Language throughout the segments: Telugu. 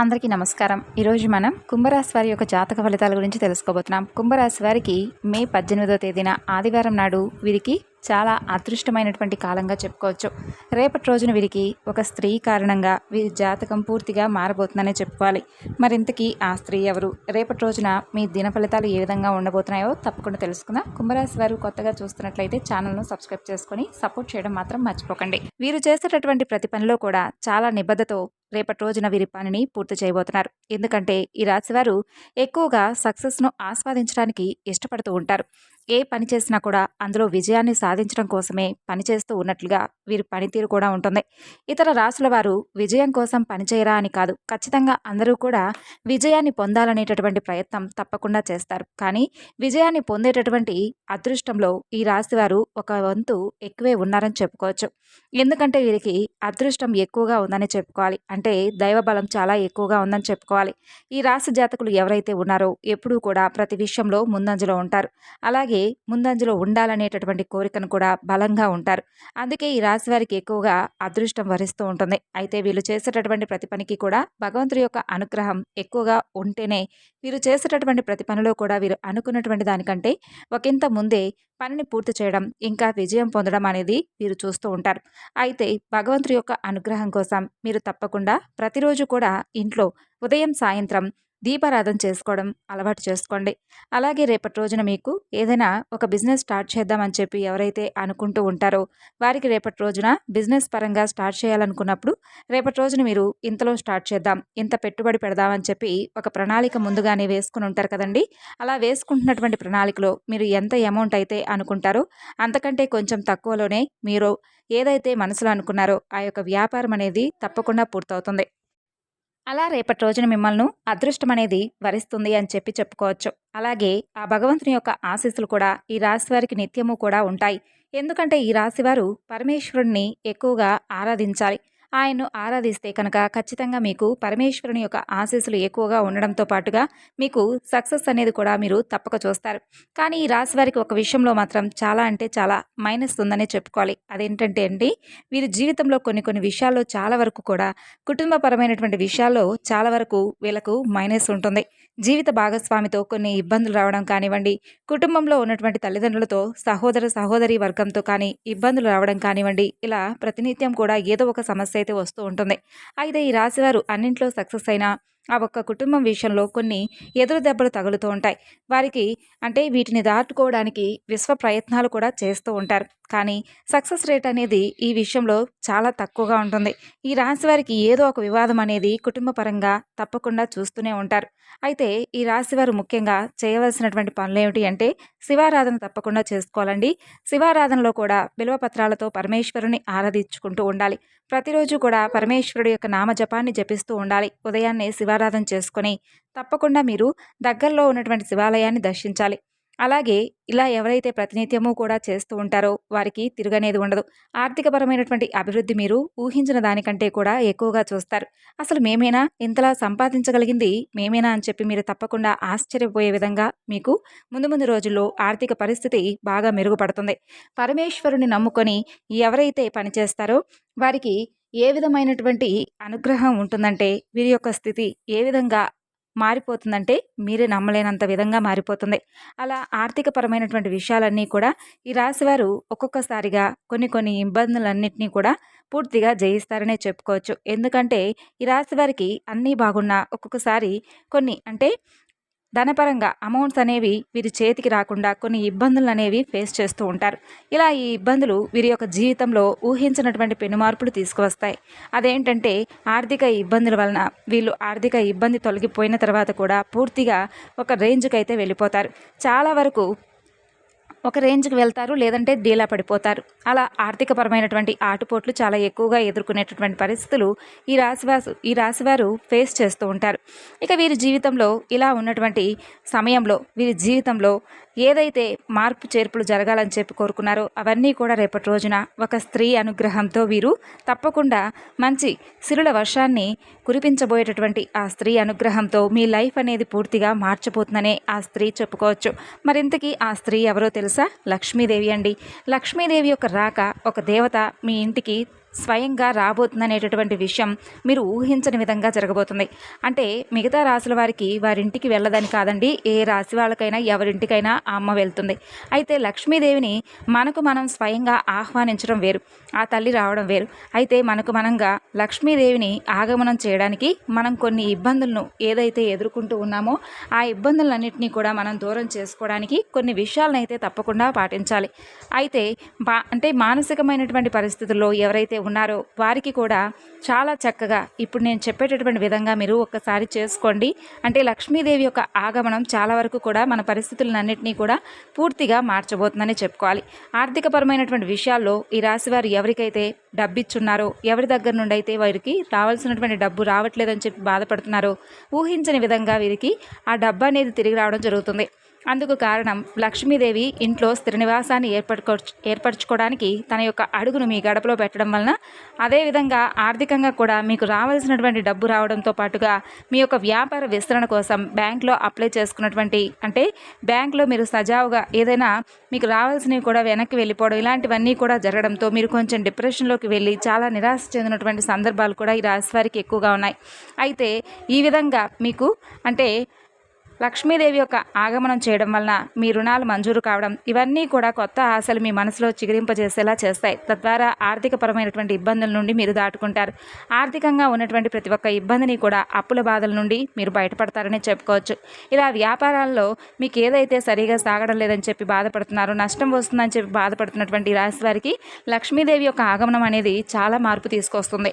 అందరికీ నమస్కారం. ఈరోజు మనం కుంభరాశి వారి యొక్క జాతక ఫలితాల గురించి తెలుసుకోబోతున్నాం. కుంభరాశి వారికి మే పద్దెనిమిదో తేదీన ఆదివారం నాడు వీరికి చాలా అదృష్టమైనటువంటి కాలంగా చెప్పుకోవచ్చు. రేపటి రోజున వీరికి ఒక స్త్రీ కారణంగా వీరి జాతకం పూర్తిగా మారబోతుందనే చెప్పుకోవాలి. మరింతకీ ఆ స్త్రీ ఎవరు? రేపటి రోజున మీ దిన ఫలితాలు ఏ విధంగా ఉండబోతున్నాయో తప్పకుండా తెలుసుకుందాం. కుంభరాశి వారు కొత్తగా చూస్తున్నట్లయితే ఛానల్ను సబ్స్క్రైబ్ చేసుకొని సపోర్ట్ చేయడం మాత్రం మర్చిపోకండి. వీరు చేసేటటువంటి ప్రతి పనిలో కూడా చాలా నిబద్ధతో రేపటి రోజున వీరి పనిని పూర్తి చేయబోతున్నారు. ఎందుకంటే ఈ రాశివారు ఎక్కువగా సక్సెస్ను ఆస్వాదించడానికి ఇష్టపడుతూ ఉంటారు. ఏ పని చేసినా కూడా అందులో విజయాన్ని సాధించడం కోసమే పనిచేస్తూ ఉన్నట్లుగా వీరి పనితీరు కూడా ఉంటుంది. ఇతర రాసుల వారు విజయం కోసం పనిచేయరా అని కాదు. ఖచ్చితంగా అందరూ కూడా విజయాన్ని పొందాలనేటటువంటి ప్రయత్నం తప్పకుండా చేస్తారు. కానీ విజయాన్ని పొందేటటువంటి అదృష్టంలో ఈ రాశి వారు ఒక వంతు ఎక్కువే ఉన్నారని చెప్పుకోవచ్చు. ఎందుకంటే వీరికి అదృష్టం ఎక్కువగా ఉందని చెప్పుకోవాలి. అంటే దైవబలం చాలా ఎక్కువగా ఉందని చెప్పుకోవాలి. ఈ రాశి జాతకులు ఎవరైతే ఉన్నారో ఎప్పుడూ కూడా ప్రతి విషయంలో ముందంజలో ఉంటారు. అలాగే ముందంజలో ఉండాలనేటటువంటి కోరికను కూడా బలంగా ఉంటారు. అందుకే ఈ రాశి వారికి ఎక్కువగా అదృష్టం వరిస్తూ ఉంటుంది. అయితే వీళ్ళు చేసేటటువంటి ప్రతి పనికి కూడా భగవంతుడి యొక్క అనుగ్రహం ఎక్కువగా ఉంటేనే వీరు చేసేటటువంటి ప్రతి పనిలో కూడా వీరు అనుకున్నటువంటి దానికంటే ఒకంత ముందే పనిని పూర్తి చేయడం ఇంకా విజయం పొందడం అనేది వీరు చూస్తూ ఉంటారు. అయితే భగవంతుడి యొక్క అనుగ్రహం కోసం మీరు తప్పకుండా ప్రతిరోజు కూడా ఇంట్లో ఉదయం సాయంత్రం దీపారాధన చేసుకోవడం అలవాటు చేసుకోండి. అలాగే రేపటి రోజున మీకు ఏదైనా ఒక బిజినెస్ స్టార్ట్ చేద్దామని చెప్పి ఎవరైతే అనుకుంటూ ఉంటారో వారికి రేపటి రోజున బిజినెస్ పరంగా స్టార్ట్ చేయాలనుకున్నప్పుడు రేపటి రోజున మీరు ఇంతలో స్టార్ట్ చేద్దాం ఇంత పెట్టుబడి పెడదామని చెప్పి ఒక ప్రణాళిక ముందుగానే వేసుకుని ఉంటారు కదండి. అలా వేసుకుంటున్నటువంటి ప్రణాళికలో మీరు ఎంత అమౌంట్ అయితే అనుకుంటారో అంతకంటే కొంచెం తక్కువలోనే మీరు ఏదైతే మనసులో అనుకున్నారో ఆ యొక్క వ్యాపారం అనేది తప్పకుండా పూర్తవుతుంది. అలా రేపటి రోజున మిమ్మల్ని అదృష్టం అనేది వరిస్తుంది అని చెప్పి చెప్పుకోవచ్చు. అలాగే ఆ భగవంతుని యొక్క ఆశీస్సులు కూడా ఈ రాశి వారికి నిత్యము కూడా ఉంటాయి. ఎందుకంటే ఈ రాశివారు పరమేశ్వరుణ్ణి ఎక్కువగా ఆరాధించాలి. ఆయన్ను ఆరాధిస్తే కనుక ఖచ్చితంగా మీకు పరమేశ్వరుని యొక్క ఆశీస్సులు ఎక్కువగా ఉండడంతో పాటుగా మీకు సక్సెస్ అనేది కూడా మీరు తప్పక చూస్తారు. కానీ ఈ రాశి వారికి ఒక విషయంలో మాత్రం చాలా అంటే చాలా మైనస్ ఉందనే చెప్పుకోవాలి. అదేంటంటే అండి వీరి జీవితంలో కొన్ని కొన్ని విషయాల్లో చాలా వరకు కూడా కుటుంబపరమైనటువంటి విషయాల్లో చాలా వరకు వీళ్ళకు మైనస్ ఉంటుంది. జీవిత భాగస్వామితో కొన్ని ఇబ్బందులు రావడం కానివ్వండి కుటుంబంలో ఉన్నటువంటి తల్లిదండ్రులతో సహోదర సహోదరి వర్గంతో కానీ ఇబ్బందులు రావడం కానివ్వండి ఇలా ప్రతినిత్యం కూడా ఏదో ఒక సమస్య అయితే వస్తూ ఉంటుంది. అయితే ఈ రాశివారు అన్నింట్లో సక్సెస్ అయినా ఆ ఒక్క కుటుంబం విషయంలో కొన్ని ఎదురు దెబ్బలు తగులుతూ ఉంటాయి. వారికి అంటే వీటిని దాటుకోవడానికి విశ్వ ప్రయత్నాలు కూడా చేస్తూ ఉంటారు. కానీ సక్సెస్ రేట్ అనేది ఈ విషయంలో చాలా తక్కువగా ఉంటుంది. ఈ రాశి వారికి ఏదో ఒక వివాదం అనేది కుటుంబ పరంగా తప్పకుండా చూస్తూనే ఉంటారు. అయితే ఈ రాశి వారు ముఖ్యంగా చేయవలసినటువంటి పనులు ఏమిటి అంటే శివారాధన తప్పకుండా చేసుకోవాలండి. శివారాధనలో కూడా బిల్వపత్రాలతో పరమేశ్వరుని ఆరాధించుకుంటూ ఉండాలి. ప్రతిరోజు కూడా పరమేశ్వరుడు యొక్క నామజపాన్ని జపిస్తూ ఉండాలి. ఉదయాన్నే శివారాధన చేసుకొని తప్పకుండా మీరు దగ్గరలో ఉన్నటువంటి శివాలయాన్ని దర్శించాలి. అలాగే ఇలా ఎవరైతే ప్రతినిత్యము కూడా చేస్తూ ఉంటారో వారికి తిరగనేది ఉండదు. ఆర్థికపరమైనటువంటి అభివృద్ధి మీరు ఊహించిన దానికంటే కూడా ఎక్కువగా చూస్తారు. అసలు మేమేనా? ఇంతలా సంపాదించగలిగింది మేమేనా అని చెప్పి మీరు తప్పకుండా ఆశ్చర్యపోయే విధంగా మీకు ముందు ముందు రోజుల్లో ఆర్థిక పరిస్థితి బాగా మెరుగుపడుతుంది. పరమేశ్వరుని నమ్ముకొని ఎవరైతే పనిచేస్తారో వారికి ఏ విధమైనటువంటి అనుగ్రహం ఉంటుందంటే వీరి యొక్క స్థితి ఏ విధంగా మారిపోతుందంటే మీరే నమ్మలేనంత విధంగా మారిపోతుంది. అలా ఆర్థికపరమైనటువంటి విషయాలన్నీ కూడా ఈ రాశివారు ఒక్కొక్కసారిగా కొన్ని కొన్ని ఇబ్బందులన్నింటినీ కూడా పూర్తిగా జయిస్తారనే చెప్పుకోవచ్చు. ఎందుకంటే ఈ రాశి వారికి అన్నీ బాగున్నా ఒక్కొక్కసారి కొన్ని అంటే ధనపరంగా అమౌంట్స్ అనేవి వీరి చేతికి రాకుండా కొన్ని ఇబ్బందులు అనేవి ఫేస్ చేస్తూ ఉంటారు. ఇలా ఈ ఇబ్బందులు వీరి యొక్క జీవితంలో ఊహించినటువంటి పెనుమార్పులు తీసుకువస్తాయి. అదేంటంటే ఆర్థిక ఇబ్బందుల వలన వీళ్ళు ఆర్థిక ఇబ్బంది తొలగిపోయిన తర్వాత కూడా పూర్తిగా ఒక రేంజ్కి అయితే వెళ్ళిపోతారు. చాలా వరకు ఒక రేంజ్కి వెళ్తారు లేదంటే డీలా పడిపోతారు. అలా ఆర్థికపరమైనటువంటి ఆటుపోట్లు చాలా ఎక్కువగా ఎదుర్కొనేటటువంటి పరిస్థితులు ఈ రాశివాసు ఈ రాశివారు ఫేస్ చేస్తూ ఉంటారు. ఇక వీరి జీవితంలో ఇలా ఉన్నటువంటి సమయంలో వీరి జీవితంలో ఏదైతే మార్పు చేర్పులు జరగాలని చెప్పి కోరుకున్నారో అవన్నీ కూడా రేపటి రోజున ఒక స్త్రీ అనుగ్రహంతో వీరు తప్పకుండా మంచి సిరుల వర్షాన్ని కురిపించబోయేటటువంటి ఆ స్త్రీ అనుగ్రహంతో మీ లైఫ్ అనేది పూర్తిగా మార్చబోతుందనే ఆ స్త్రీ చెప్పుకోవచ్చు. మరింతకీ ఆ స్త్రీ ఎవరో తెలుసు. లక్ష్మీదేవి అండి. లక్ష్మీదేవి యొక్క రాక ఒక దేవత మీ ఇంటికి స్వయంగా రాబోతుందనేటటువంటి విషయం మీరు ఊహించని విధంగా జరగబోతుంది. అంటే మిగతా రాశుల వారికి వారింటికి వెళ్ళదని కాదండి ఏ రాశి వాళ్ళకైనా ఎవరింటికైనా ఆ అమ్మ వెళ్తుంది. అయితే లక్ష్మీదేవిని మనకు మనం స్వయంగా ఆహ్వానించడం వేరు ఆ తల్లి రావడం వేరు. అయితే మనకు మనంగా లక్ష్మీదేవిని ఆగమనం చేయడానికి మనం కొన్ని ఇబ్బందులను ఏదైతే ఎదుర్కొంటూ ఉన్నామో ఆ ఇబ్బందులన్నింటినీ కూడా మనం దూరం చేసుకోవడానికి కొన్ని విషయాలను అయితే తప్పకుండా పాటించాలి. అయితే బా అంటే మానసికమైనటువంటి పరిస్థితుల్లో ఎవరైతే ఉన్నారో. వారికి కూడా చాలా చక్కగా ఇప్పుడు నేను చెప్పేటటువంటి విధంగా మీరు ఒక్కసారి చేసుకోండి. అంటే లక్ష్మీదేవి యొక్క ఆగమనం చాలా వరకు కూడా మన పరిస్థితులన్నింటినీ కూడా పూర్తిగా మార్చబోతుందని చెప్పుకోవాలి. ఆర్థికపరమైనటువంటి విషయాల్లో ఈ రాశి వారు ఎవరికైతే డబ్బు ఇచ్చున్నారో ఎవరి దగ్గర నుండి అయితే వారికి రావాల్సినటువంటి డబ్బు రావట్లేదని చెప్పి బాధపడుతున్నారో ఊహించని విధంగా వీరికి ఆ డబ్బు అనేది తిరిగి రావడం జరుగుతుంది. అందుకు కారణం లక్ష్మీదేవి ఇంట్లో స్థిర నివాసాన్ని ఏర్పడుకో ఏర్పరచుకోవడానికి తన యొక్క అడుగును మీ గడపలో పెట్టడం వలన అదేవిధంగా ఆర్థికంగా కూడా మీకు రావాల్సినటువంటి డబ్బు రావడంతో పాటుగా మీ యొక్క వ్యాపార విస్తరణ కోసం బ్యాంక్లో అప్లై చేసుకున్నటువంటి అంటే బ్యాంక్లో మీరు సజావుగా ఏదైనా మీకు రావాల్సినవి కూడా వెనక్కి వెళ్ళిపోవడం ఇలాంటివన్నీ కూడా జరగడంతో మీరు కొంచెం డిప్రెషన్లోకి వెళ్ళి చాలా నిరాశ చెందినటువంటి సందర్భాలు కూడా ఈ రాశి వారికి ఎక్కువగా ఉన్నాయి. అయితే ఈ విధంగా మీకు అంటే లక్ష్మీదేవి యొక్క ఆగమనం చేయడం వలన మీ రుణాలు మంజూరు కావడం ఇవన్నీ కూడా కొత్త ఆశలు మీ మనసులో చిగురింపజేసేలా చేస్తాయి. తద్వారా ఆర్థికపరమైనటువంటి ఇబ్బందుల నుండి మీరు దాటుకుంటారు. ఆర్థికంగా ఉన్నటువంటి ప్రతి ఒక్క ఇబ్బందిని కూడా అప్పుల బాధల నుండి మీరు బయటపడతారని చెప్పుకోవచ్చు. ఇలా వ్యాపారాల్లో మీకు ఏదైతే సరిగా సాగడం లేదని చెప్పి బాధపడుతున్నారో నష్టం వస్తుందని చెప్పి బాధపడుతున్నటువంటి రాశి వారికి లక్ష్మీదేవి యొక్క ఆగమనం అనేది చాలా మార్పు తీసుకొస్తుంది.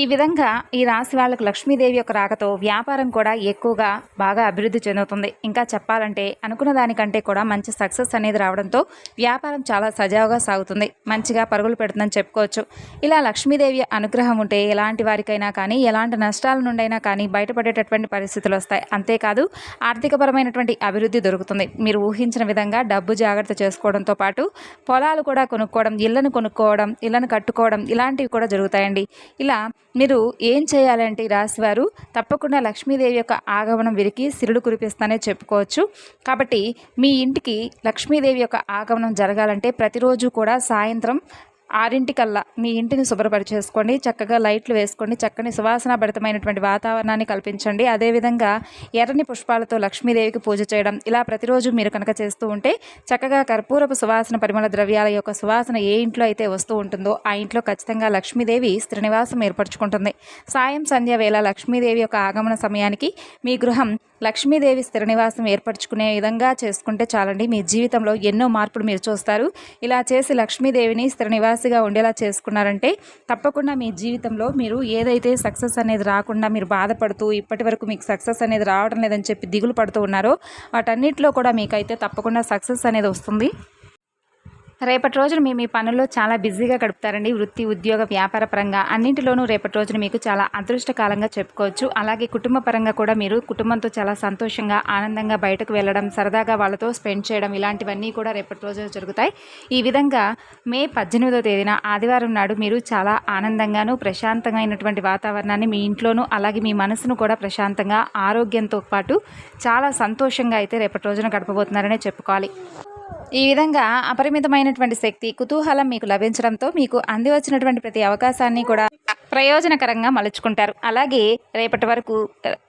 ఈ విధంగా ఈ రాశి వాళ్ళకు లక్ష్మీదేవి యొక్క రాకతో వ్యాపారం కూడా ఎక్కువగా బాగా అభివృద్ధి చెందుతుంది. ఇంకా చెప్పాలంటే అనుకున్న దానికంటే కూడా మంచి సక్సెస్ అనేది రావడంతో వ్యాపారం చాలా సజావుగా సాగుతుంది. మంచిగా పరుగులు పెడుతుందని చెప్పుకోవచ్చు. ఇలా లక్ష్మీదేవి అనుగ్రహం ఉంటే ఎలాంటి వారికైనా కానీ ఎలాంటి నష్టాల నుండైనా కానీ బయటపడేటటువంటి పరిస్థితులు వస్తాయి. అంతేకాదు ఆర్థికపరమైనటువంటి అభివృద్ధి దొరుకుతుంది. మీరు ఊహించిన విధంగా డబ్బు జాగ్రత్త చేసుకోవడంతో పాటు పొలాలు కూడా కొనుక్కోవడం ఇళ్ళను కొనుక్కోవడం ఇళ్ళను కట్టుకోవడం ఇలాంటివి కూడా జరుగుతాయండి. ఇలా మీరు ఏం చేయాలంటే ఈ రాశివారు తప్పకుండా లక్ష్మీదేవి యొక్క ఆగమనం వీరికి సిరుడు కురిపిస్తానే చెప్పుకోవచ్చు. కాబట్టి మీ ఇంటికి లక్ష్మీదేవి యొక్క ఆగమనం జరగాలంటే ప్రతిరోజు కూడా సాయంత్రం ఆరింటికల్లా మీ ఇంటిని శుభ్రపరిచేసుకోండి చక్కగా లైట్లు వేసుకోండి చక్కని సువాసన భరితమైనటువంటి వాతావరణాన్ని కల్పించండి. అదేవిధంగా ఎర్రని పుష్పాలతో లక్ష్మీదేవికి పూజ చేయడం ఇలా ప్రతిరోజు మీరు కనుక చేస్తూ ఉంటే చక్కగా కర్పూరపు సువాసన పరిమళ ద్రవ్యాల యొక్క సువాసన ఏ ఇంట్లో అయితే వస్తూ ఉంటుందో ఆ ఇంట్లో ఖచ్చితంగా లక్ష్మీదేవి శ్రీనివాసం ఏర్పరచుకుంటుంది. సాయం సంధ్య వేళ లక్ష్మీదేవి యొక్క ఆగమన సమయానికి మీ గృహం లక్ష్మీదేవి స్థిరనివాసం ఏర్పరచుకునే విధంగా చేసుకుంటే చాలండి. మీ జీవితంలో ఎన్నో మార్పులు మీరు చూస్తారు. ఇలా చేసి లక్ష్మీదేవిని స్థిరనివాసం నివాసిగా ఉండేలా చేసుకున్నారంటే తప్పకుండా మీ జీవితంలో మీరు ఏదైతే సక్సెస్ అనేది రాకుండా మీరు బాధపడుతూ ఇప్పటి వరకు మీకు సక్సెస్ అనేది రావడం లేదని చెప్పి దిగులు పడుతూ ఉన్నారో వాటన్నిటిలో కూడా మీకైతే తప్పకుండా సక్సెస్ అనేది వస్తుంది. రేపటి రోజున మీ మీ పనుల్లో చాలా బిజీగా గడుపుతారండి. వృత్తి ఉద్యోగ వ్యాపార పరంగా అన్నింటిలోనూ రేపటి రోజున మీకు చాలా అదృష్టకాలంగా చెప్పుకోవచ్చు. అలాగే కుటుంబ పరంగా కూడా మీరు కుటుంబంతో చాలా సంతోషంగా ఆనందంగా బయటకు వెళ్ళడం సరదాగా వాళ్ళతో స్పెండ్ చేయడం ఇలాంటివన్నీ కూడా రేపటి రోజున జరుగుతాయి. ఈ విధంగా మే పద్దెనిమిదో తేదీన ఆదివారం నాడు మీరు చాలా ఆనందంగాను ప్రశాంతమైనటువంటి వాతావరణాన్ని మీ ఇంట్లోనూ అలాగే మీ మనసును కూడా ప్రశాంతంగా ఆరోగ్యంతో పాటు చాలా సంతోషంగా అయితే రేపటి రోజున గడపబోతున్నారనే చెప్పుకోవాలి. ఈ విధంగా అపరిమితమైనటువంటి శక్తి కుతూహలం మీకు లభించడంతో మీకు అంది వచ్చినటువంటి ప్రతి అవకాశాన్ని కూడా ప్రయోజనకరంగా మలుచుకుంటారు. అలాగే రేపటి వరకు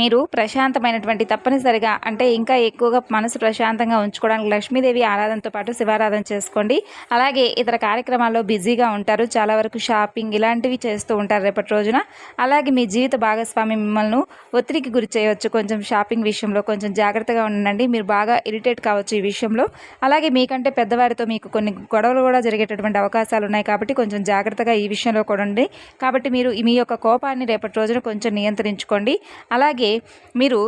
మీరు ప్రశాంతమైనటువంటి తప్పనిసరిగా అంటే ఇంకా ఎక్కువగా మనసు ప్రశాంతంగా ఉంచుకోవడానికి లక్ష్మీదేవి ఆరాధనతో పాటు శివారాధన చేసుకోండి. అలాగే ఇతర కార్యక్రమాల్లో బిజీగా ఉంటారు. చాలా వరకు షాపింగ్ ఇలాంటివి చేస్తూ ఉంటారు రేపటి రోజున. అలాగే మీ జీవిత భాగస్వామి మిమ్మల్ని ఒత్తిడికి గురి చేయవచ్చు. కొంచెం షాపింగ్ విషయంలో కొంచెం జాగ్రత్తగా ఉండండి. మీరు బాగా ఇరిటేట్ కావచ్చు ఈ విషయంలో. అలాగే మీకంటే పెద్దవారితో మీకు కొన్ని గొడవలు కూడా జరిగేటటువంటి అవకాశాలు ఉన్నాయి కాబట్టి కొంచెం జాగ్రత్తగా ఈ విషయంలో కూడా ఉండి కాబట్టి మీరు మీరు మీ యొక్క కోపాన్ని రేపటి రోజున కొంచెం నియంత్రించుకోండి. అలాగే మీరు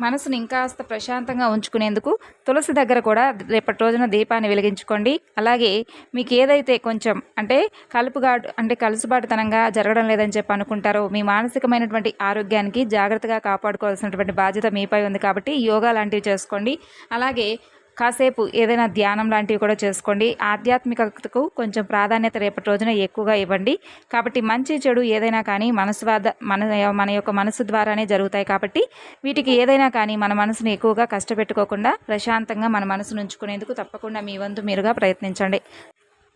మనసును ఇంకాస్త ప్రశాంతంగా ఉంచుకునేందుకు తులసి దగ్గర కూడా రేపటి రోజున దీపాన్ని వెలిగించుకోండి. అలాగే మీకు ఏదైతే కొంచెం అంటే కలుపుగాడు అంటే కలుసుబాటుతనంగా జరగడం లేదని చెప్పి అనుకుంటారో మీ మానసికమైనటువంటి ఆరోగ్యానికి జాగ్రత్తగా కాపాడుకోవాల్సినటువంటి బాధ్యత మీపై ఉంది కాబట్టి యోగా లాంటివి చేసుకోండి. అలాగే కాసేపు ఏదైనా ధ్యానం లాంటివి కూడా చేసుకోండి. ఆధ్యాత్మికతకు కొంచెం ప్రాధాన్యత రేపటి రోజున ఎక్కువగా ఇవ్వండి. కాబట్టి మంచి చెడు ఏదైనా కానీ మనసు మన మన యొక్క మనసు ద్వారానే జరుగుతాయి కాబట్టి వీటికి ఏదైనా కానీ మన మనసును ఎక్కువగా కష్టపెట్టుకోకుండా ప్రశాంతంగా మన మనసును ఉంచుకునేందుకు తప్పకుండా మీ వంతు మీరుగా ప్రయత్నించండి.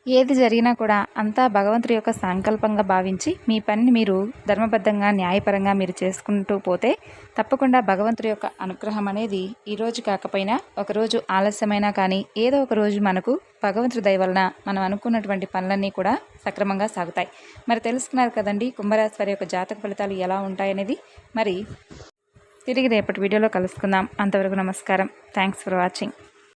ఏది జరిగినా కూడా అంతా భగవంతుడి యొక్క సంకల్పంగా భావించి మీ పనిని మీరు ధర్మబద్ధంగా న్యాయపరంగా మీరు చేసుకుంటూ పోతే తప్పకుండా భగవంతుడి యొక్క అనుగ్రహం అనేది ఈరోజు కాకపోయినా ఒకరోజు ఆలస్యమైనా కానీ ఏదో ఒక రోజు మనకు భగవంతుడి దయ వలన మనం అనుకున్నటువంటి పనులన్నీ కూడా సక్రమంగా సాగుతాయి. మరి తెలుసుకున్నారు కదండి కుంభరాశి వారి యొక్క జాతక ఫలితాలు ఎలా ఉంటాయనేది మరి తిరిగి రేపటి వీడియోలో కలుసుకుందాం. అంతవరకు నమస్కారం. Thanks for watching